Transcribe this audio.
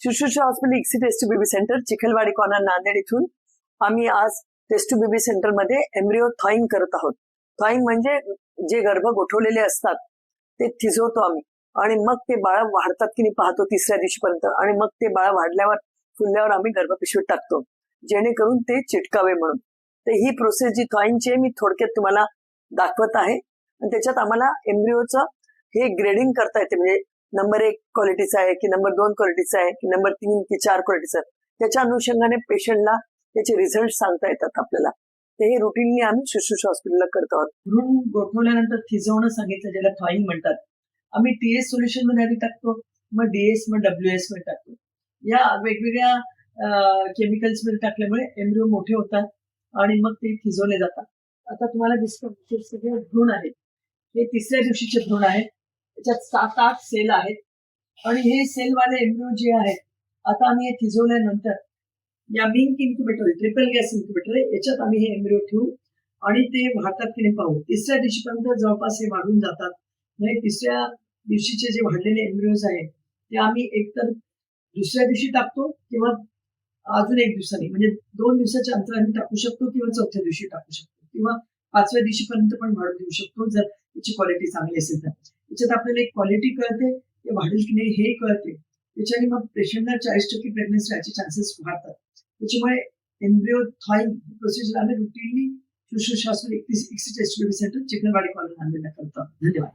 शुश्रूषा hospital ICSI test baby centre Chikhalwadi corner Nanded इथून. आम्ही आज टेस्ट बेबी सेंटरमध्ये एम्ब्रिओ थॉईंग करत आहोत. थॉईंग म्हणजे जे गर्भ गोठवलेले असतात ते थिजवतो आम्ही. आणि मग ते बाळ वाढतात की नाही पाहतो तिसऱ्या दिवशीपर्यंत. आणि मग ते बाळ वाढल्यावर फुलल्यावर आम्ही गर्भपिशवीत टाकतो जेणेकरून ते चिटकावे म्हणून. तर ही प्रोसेस जी थॉईंगची आहे मी थोडक्यात तुम्हाला दाखवत आहे. आणि त्याच्यात आम्हाला एम्ब्रिओचं हे ग्रेडिंग करता येते म्हणजे नंबर एक क्वालिटीचा आहे की नंबर दोन क्वालिटीचा आहे की नंबर तीन की चार क्वालिटीचा आहे त्याच्या अनुषंगाने पेशंटला त्याचे रिझल्ट सांगता येतात आपल्याला. ते हे रुटीनली आम्ही शुश्रूषा हॉस्पिटलला करत आहोत. भ्रूण गोठवल्यानंतर थिजवणं सांगितलं ज्याला थॉईंग म्हणतात. आम्ही टीएस सोल्युशनमध्ये आधी टाकतो मग डीएस मग डब्ल्यूएसमध्ये टाकतो. या वेगवेगळ्या केमिकल्समध्ये टाकल्यामुळे एम्ब्रिओ मोठे होतात आणि मग ते थिजवले जातात. आता तुम्हाला दिसतं सगळे भ्रूण आहेत हे तिसऱ्या दिवशीचे भ्रूण आहेत त्याच्यात सात आठ सेल आहेत. आणि हे सेलवाले एम्ब्रिओ जे आहेत आता आम्ही हे थिजवल्यानंतर या MINC incubator triple gas incubator आहे याच्यात आम्ही हे एम्ब्रिओ ठेवू. आणि ते वाढतात की नाही पाहू. तिसऱ्या दिवशीपर्यंत जवळपास हे वाढून जातात. म्हणजे तिसऱ्या दिवशीचे जे वाढलेले एम्ब्रिओज आहेत ते आम्ही एकतर दुसऱ्या दिवशी टाकतो किंवा अजून एक दिवसांनी म्हणजे दोन दिवसाच्या अंतराने टाकू शकतो किंवा चौथ्या दिवशी टाकू शकतो किंवा पाचव्या दिवशीपर्यंत पण वाढू देऊ शकतो जर त्याची क्वालिटी चांगली असेल तर. त्याच्यात आपल्याला एक क्वालिटी कळते ते वाढेल की नाही हे कळते. त्याच्याने मग पेशंटला चाळीस टक्के प्रेग्नन्सी याचे चान्सेस वाढतात. त्याच्यामुळे एम्ब्रिओ थॉईंग प्रोसिजर आम्ही रुटीनली शुश्रूषा एकतीस एकशे टेस्ट सेंटर चिकनवाडी कॉलेज आणलेला करतो. धन्यवाद.